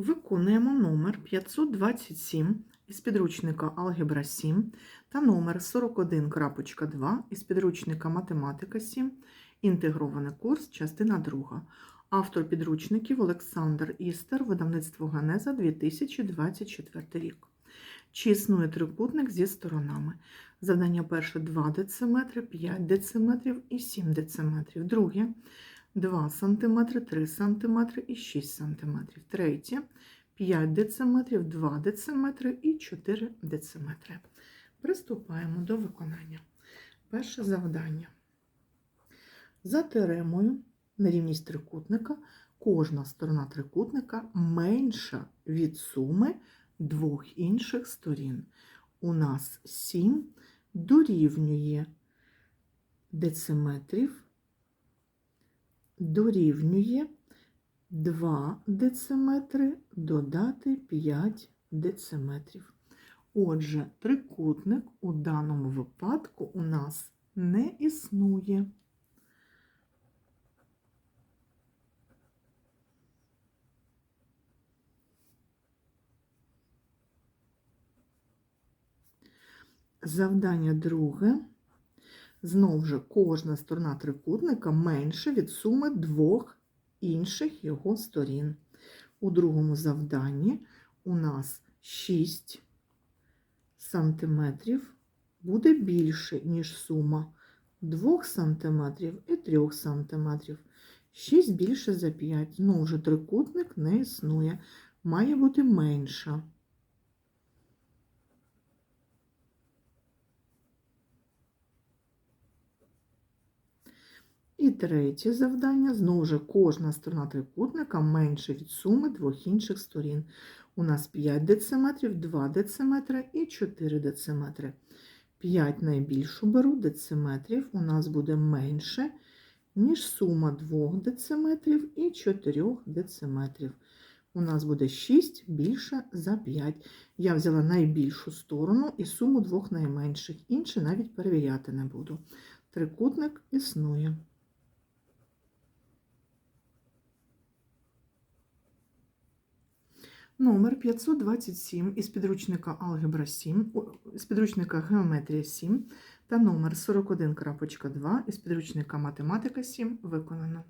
Виконуємо номер 527 із підручника Алгебра 7 та номер 41.2 із підручника Математика 7, інтегрований курс, частина 2. Автор підручників Олександр Істер, видавництво Генеза 2024 рік. Чи існує трикутник зі сторонами? Завдання перше 2 дециметри, 5 дециметрів і 7 дециметрів. Друге 2 см, 3 см і 6 см. Третє 5 дециметрів, 2 дециметри і 4 дециметри. Приступаємо до виконання. Перше завдання. За теоремою на рівність трикутника кожна сторона трикутника менша від суми двох інших сторін. У нас 7 дорівнює дециметрів, дорівнює 2 дециметри додати 5 дециметрів. Отже, трикутник у даному випадку у нас не існує. Завдання друге. Знову ж кожна сторона трикутника менше від суми двох інших його сторін. У другому завданні у нас 6 сантиметрів буде більше, ніж сума 2 сантиметрів і 3 сантиметрів. 6 більше за 5. Знову ж трикутник не існує. Має бути менша. І третє завдання. Знову ж кожна сторона трикутника менше від суми двох інших сторін. У нас 5 дециметрів, 2 дециметри і 4 дециметри. 5 найбільшу беру дециметрів у нас буде менше, ніж сума 2 дециметрів і 4 дециметрів. У нас буде 6 більше за 5. Я взяла найбільшу сторону і суму двох найменших. Інші навіть перевіряти не буду. Трикутник існує. Номер 527 із підручника Алгебра 7, о, з підручника Геометрія 7 та номер 41.2 із підручника Математика 7 виконано.